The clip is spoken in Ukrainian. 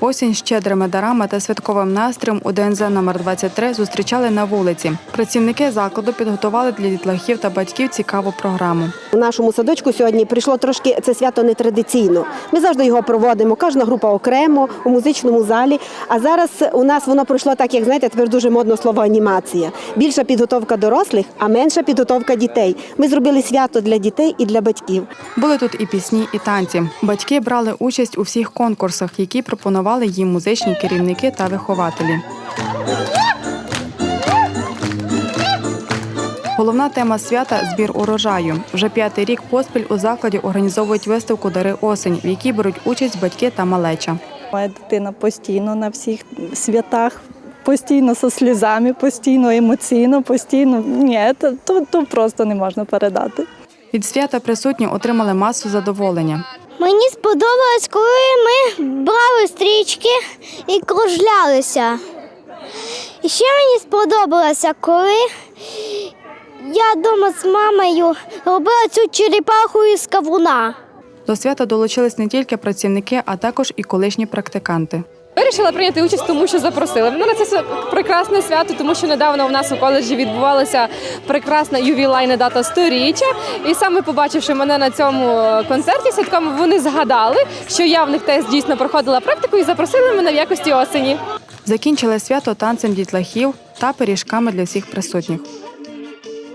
Осінь з щедрими дарами та святковим настроєм у ДНЗ номер 23 зустрічали на вулиці. Працівники закладу підготували для дітлахів та батьків цікаву програму. У нашому садочку сьогодні прийшло трошки це свято нетрадиційно. Ми завжди його проводимо, кожна група окремо у музичному залі. А зараз у нас воно пройшло так, як знаєте, тепер дуже модно слово анімація. Більша підготовка дорослих, а менша підготовка дітей. Ми зробили свято для дітей і для батьків. Були тут і пісні, і танці. Батьки брали участь у всіх конкурсах, які пропонували їм музичні керівники та вихователі. Головна тема свята збір урожаю. Вже п'ятий рік поспіль у закладі організовують виставку Дари осень, в якій беруть участь батьки та малеча. Моя дитина постійно на всіх святах, постійно зі сльозами, постійно емоційно, постійно. Ні, то, то просто не можна передати. Від свята присутні отримали масу задоволення. Мені сподобалось, коли ми брали стрічки і кружлялися. І ще мені сподобалося, коли я вдома з мамою робила цю черепаху із кавуна. До свята долучились не тільки працівники, а також і колишні практиканти. Вирішила прийняти участь, тому що запросили. Мене на це прекрасне свято, тому що недавно у нас у коледжі відбувалася прекрасна ювілейна дата сторіччя. І саме побачивши мене на цьому концерті святковому, вони згадали, що я в них теж дійсно проходила практику і запросили мене в якості осені. Закінчили свято танцем дітлахів та пиріжками для всіх присутніх.